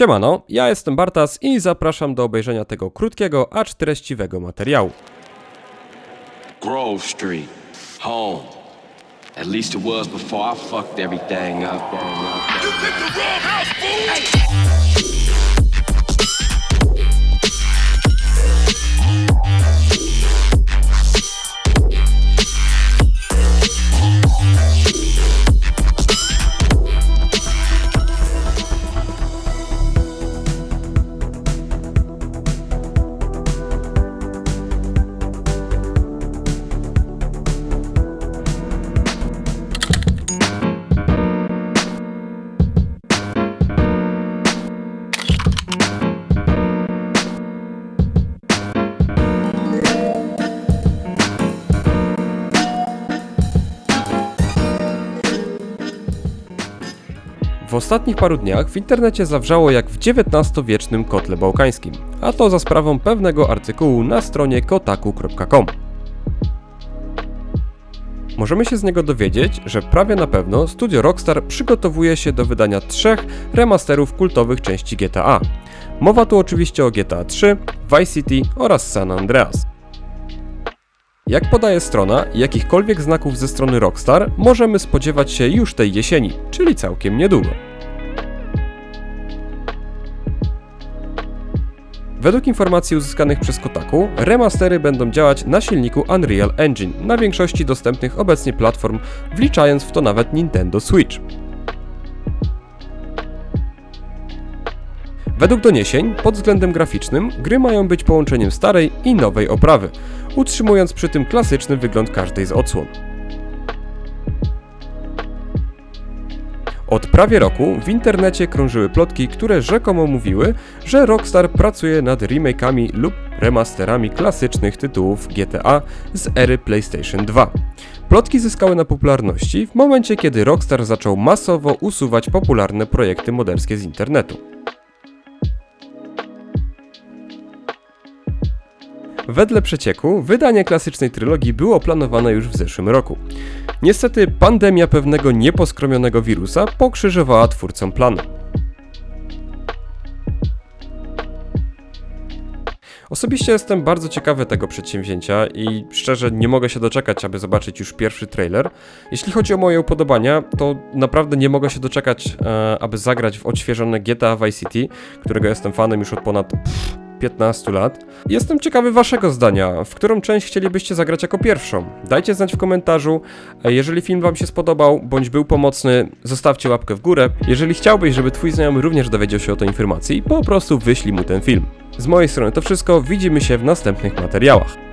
Siemano, ja jestem Bartas i zapraszam do obejrzenia tego krótkiego, acz treściwego materiału. Grove Street, home. At least it was before I fucked everything up. W ostatnich paru dniach w internecie zawrzało jak w XIX-wiecznym kotle bałkańskim, a to za sprawą pewnego artykułu na stronie kotaku.com. Możemy się z niego dowiedzieć, że prawie na pewno studio Rockstar przygotowuje się do wydania trzech remasterów kultowych części GTA. Mowa tu oczywiście o GTA 3, Vice City oraz San Andreas. Jak podaje strona, jakichkolwiek znaków ze strony Rockstar możemy spodziewać się już tej jesieni, czyli całkiem niedługo. Według informacji uzyskanych przez Kotaku, remastery będą działać na silniku Unreal Engine na większości dostępnych obecnie platform, wliczając w to nawet Nintendo Switch. Według doniesień, pod względem graficznym, gry mają być połączeniem starej i nowej oprawy, utrzymując przy tym klasyczny wygląd każdej z odsłon. Od prawie roku w internecie krążyły plotki, które rzekomo mówiły, że Rockstar pracuje nad remake'ami lub remasterami klasycznych tytułów GTA z ery PlayStation 2. Plotki zyskały na popularności w momencie, kiedy Rockstar zaczął masowo usuwać popularne projekty moderskie z internetu. Wedle przecieku, wydanie klasycznej trylogii było planowane już w zeszłym roku. Niestety, pandemia pewnego nieposkromionego wirusa pokrzyżowała twórcom plany. Osobiście jestem bardzo ciekawy tego przedsięwzięcia i szczerze nie mogę się doczekać, aby zobaczyć już pierwszy trailer. Jeśli chodzi o moje upodobania, to naprawdę nie mogę się doczekać, e, aby zagrać w odświeżone GTA Vice City, którego jestem fanem już od ponad pff, 15 lat. Jestem ciekawy waszego zdania, w którą część chcielibyście zagrać jako pierwszą. Dajcie znać w komentarzu. Jeżeli film wam się spodobał, bądź był pomocny, zostawcie łapkę w górę. Jeżeli chciałbyś, żeby twój znajomy również dowiedział się o tej informacji, po prostu wyślij mu ten film. Z mojej strony to wszystko, widzimy się w następnych materiałach.